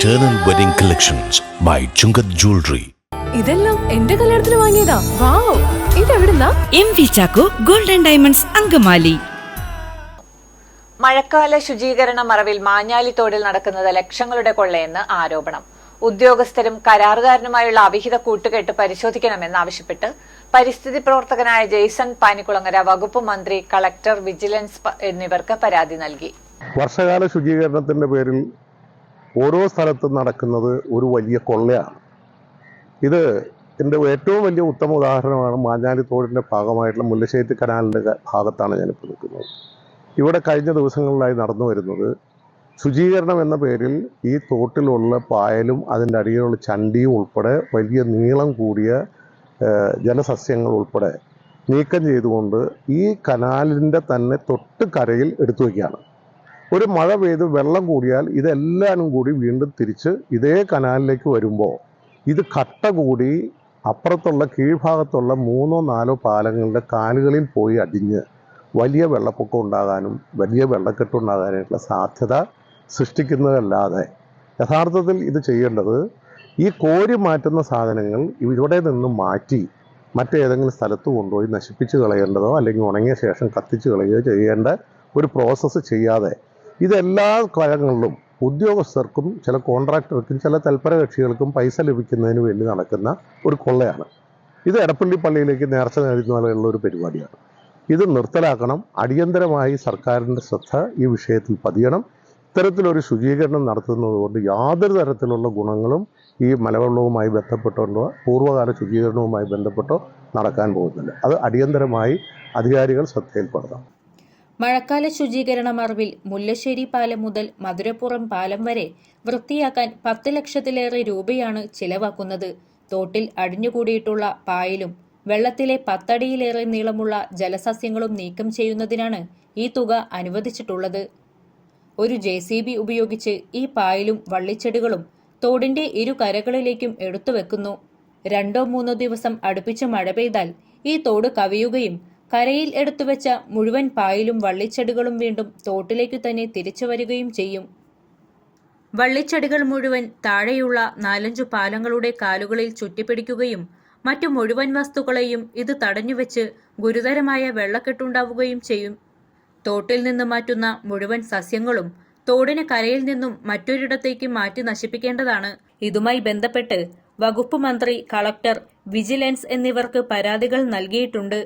Eternal Wedding Collections by Chungath Jewelry. ഇതെല്ലാം എന്റെ കല്യാണത്തിന് വാങ്ങിയതാ. Wow. ഇതെവിടുന്നാ? M V Chacko golden diamonds Angamaly. മഴക്കാല ശുചീകരണ മറവിൽ മാഞ്ഞാലിത്തോടിൽ നടക്കുന്നത് ലക്ഷങ്ങളുടെ കൊള്ളയെന്ന് ആരോപണം. ഉദ്യോഗസ്ഥരും കരാറുകാരനുമായുള്ള അവിഹിത കൂട്ടുകെട്ട് പരിശോധിക്കണമെന്നാവശ്യപ്പെട്ട് പരിസ്ഥിതി പ്രവർത്തകനായ ജെയ്സൺ പാനിക്കുളങ്ങര വകുപ്പ് മന്ത്രി കളക്ടർ വിജിലൻസ് എന്നിവർക്ക് പരാതി നൽകി. വർഷകാല ശുചീകരണത്തിന്റെ പേരിൽ ഓരോ സ്ഥലത്തും നടക്കുന്നത് ഒരു വലിയ കൊള്ളയാണ്. ഇത് എന്റെ ഏറ്റവും വലിയ ഉത്തമ ഉദാഹരണമാണ് മാഞ്ഞാലി തോടിന്റെ ഭാഗമായിട്ടുള്ള മുല്ലശ്ശേരി കനാലിന്റെ ഭാഗത്താണ് ഞാനിപ്പോൾ നിൽക്കുന്നത്. ഇവിടെ കഴിഞ്ഞ ദിവസങ്ങളിലായി നടന്നു വരുന്നത് ശുചീകരണം എന്ന പേരിൽ ഈ തോട്ടിലുള്ള പായലും അതിന്റെ അടിയിലുള്ള ചണ്ടിയും ഉൾപ്പെടെ വലിയ നീളം കൂടിയ ജലസസ്യങ്ങൾ ഉൾപ്പെടെ നീക്കം ചെയ്തുകൊണ്ട് ഈ കനാലിന്റെ തന്നെ തൊട്ട് കരയിൽ എടുത്തു വയ്ക്കുകയാണ്. ഒരു മഴ പെയ്ത് വെള്ളം കൂടിയാൽ ഇതെല്ലാനും കൂടി വീണ്ടും തിരിച്ച് ഇതേ കനാലിലേക്ക് വരുമ്പോൾ ഇത് കട്ട കൂടി അപ്പുറത്തുള്ള കീഴ്ഭാഗത്തുള്ള മൂന്നോ നാലോ പാലങ്ങളുടെ കാലുകളിൽ പോയി അടിഞ്ഞ് വലിയ വെള്ളപ്പൊക്കം ഉണ്ടാകാനും വലിയ വെള്ളക്കെട്ട് ഉണ്ടാകാനായിട്ടുള്ള സാധ്യത സൃഷ്ടിക്കുന്നതല്ലാതെ. യഥാർത്ഥത്തിൽ ഇത് ചെയ്യേണ്ടത് ഈ കോരി മാറ്റുന്ന സാധനങ്ങൾ ഇവിടെ നിന്ന് മാറ്റി മറ്റേതെങ്കിലും സ്ഥലത്ത് കൊണ്ടുപോയി നശിപ്പിച്ച് കളയേണ്ടതോ അല്ലെങ്കിൽ ഉണങ്ങിയ ശേഷം കത്തിച്ച് കളയുകയോ ചെയ്യേണ്ട ഒരു പ്രോസസ്സ് ചെയ്യാതെ ഇതെല്ലാ കാലങ്ങളിലും ഉദ്യോഗസ്ഥർക്കും ചില കോൺട്രാക്ടർക്കും ചില തൽപര കക്ഷികൾക്കും പൈസ ലഭിക്കുന്നതിന് വേണ്ടി നടക്കുന്ന ഒരു കൊള്ളയാണ്. ഇത് എടപ്പള്ളി പള്ളിയിലേക്ക് നേർച്ച നേടുന്നതിനുള്ള ഒരു പരിപാടിയാണ്. ഇത് നിർത്തലാക്കണം. അടിയന്തരമായി സർക്കാരിന്റെ ശ്രദ്ധ ഈ വിഷയത്തിൽ പതിയണം. ഇത്തരത്തിലൊരു ശുചീകരണം നടത്തുന്നതുകൊണ്ട് യാതൊരു തരത്തിലുള്ള ഗുണങ്ങളും ഈ മലവെള്ളവുമായി ബന്ധപ്പെട്ടോ പൂർവകാല ശുചീകരണവുമായി ബന്ധപ്പെട്ടോ നടക്കാൻ പോകുന്നില്ല. അത് അടിയന്തരമായി അധികാരികൾ ശ്രദ്ധയിൽപ്പെടുത്തണം. മഴക്കാല ശുചീകരണ മറവിൽ മുല്ലശ്ശേരി പാലം മുതൽ മധുരപ്പുറം പാലം വരെ വൃത്തിയാക്കാൻ പത്ത് ലക്ഷത്തിലേറെ രൂപയാണ് ചിലവാക്കുന്നത്. തോട്ടിൽ അടിഞ്ഞുകൂടിയിട്ടുള്ള പായലും വെള്ളത്തിലെ പത്തടിയിലേറെ നീളമുള്ള ജലസസ്യങ്ങളും നീക്കം ചെയ്യുന്നതിനാണ് ഈ തുക അനുവദിച്ചിട്ടുള്ളത്. ഒരു ജെ സി ബി ഉപയോഗിച്ച് ഈ പായലും വള്ളിച്ചെടികളും തോടിന്റെ ഇരു കരകളിലേക്കും എടുത്തുവെക്കുന്നു. രണ്ടോ മൂന്നോ ദിവസം അടുപ്പിച്ച് മഴ പെയ്താൽ ഈ തോട് കവിയുകയും കരയിൽ എടുത്തുവെച്ച മുഴുവൻ പായലും വള്ളിച്ചെടികളും വീണ്ടും തോട്ടിലേക്കു തന്നെ തിരിച്ചു വരികയും ചെയ്യും. വള്ളിച്ചെടികൾ മുഴുവൻ താഴെയുള്ള നാലഞ്ചു പാലങ്ങളുടെ കാലുകളിൽ ചുറ്റിപ്പിടിക്കുകയും മറ്റു മുഴുവൻ വസ്തുക്കളെയും ഇത് തടഞ്ഞുവെച്ച് ഗുരുതരമായ വെള്ളക്കെട്ടുണ്ടാവുകയും ചെയ്യും. തോട്ടിൽ നിന്ന് മാറ്റുന്ന മുഴുവൻ സസ്യങ്ങളും തോടിന് കരയിൽ നിന്നും മറ്റൊരിടത്തേക്ക് മാറ്റി നശിപ്പിക്കേണ്ടതാണ്. ഇതുമായി ബന്ധപ്പെട്ട് വകുപ്പ് മന്ത്രി കളക്ടർ വിജിലൻസ് എന്നിവർക്ക് പരാതികൾ നൽകിയിട്ടുണ്ട്.